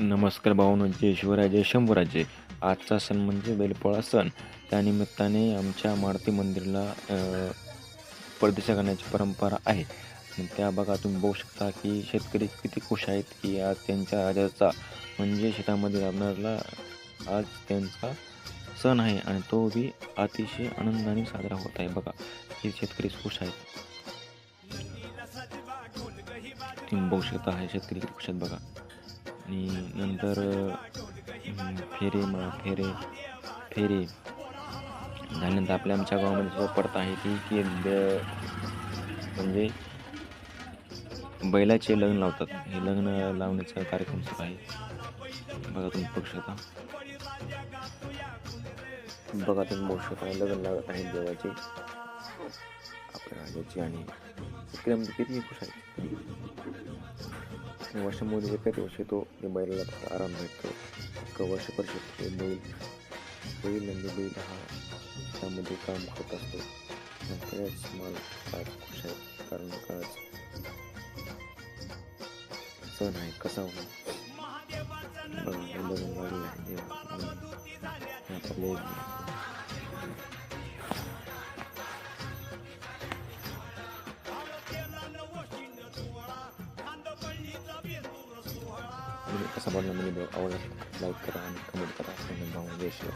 नमस्कार भावनो जय शंभूराजे. आजचा सण म्हणजे बैलपोळा सण. त्यानिमित्ताने आमच्या मारुती मंदिरला अ, परदेशा करण्याची परंपरा आहे. त्या बघा तुम्ही बघू शकता की शेतकरी किती खुश आहेत की आज त्यांच्या राजाचा म्हणजे शेतामध्ये राबणारला आज त्यांचा सण आहे. आणि तो बी अतिशय आनंदाने साजरा होत आहे. बघा हे शेतकरी खुश आहेत. तुम्ही बघू शकता हे शेतकरी किती खुश आहेत बघा. आणि नंतर फेरे मग फेरे फेरे. झाल्यानंतर आपल्या आमच्या गावामध्ये सुद्धा पडता आहे ती की म्हणजे बैलाचे लग्न लावतात. हे लग्न लावण्याचा कार्यक्रम सुद्धा आहे. बघा तुम्ही बघू शकता. बघा तुम्ही बघू शकता लग्न लागत आहेत देवाचे. आपल्या राजाचे आणि शेतकरी किती खुश आहे वर्षामध्ये एकाच वर्षी तो बैलाला फक्त आराम भेटतो. एका वर्षभर शेतकरी बैल बैल आणि बैल हा त्यामध्ये काम करत असतो. नंतरच मला फार खुश आहे कारण का सण आहे कसा हो बघा आपले Kasabon naman ni Bro Aura like karaan kamu di katasan ng Bangladesh.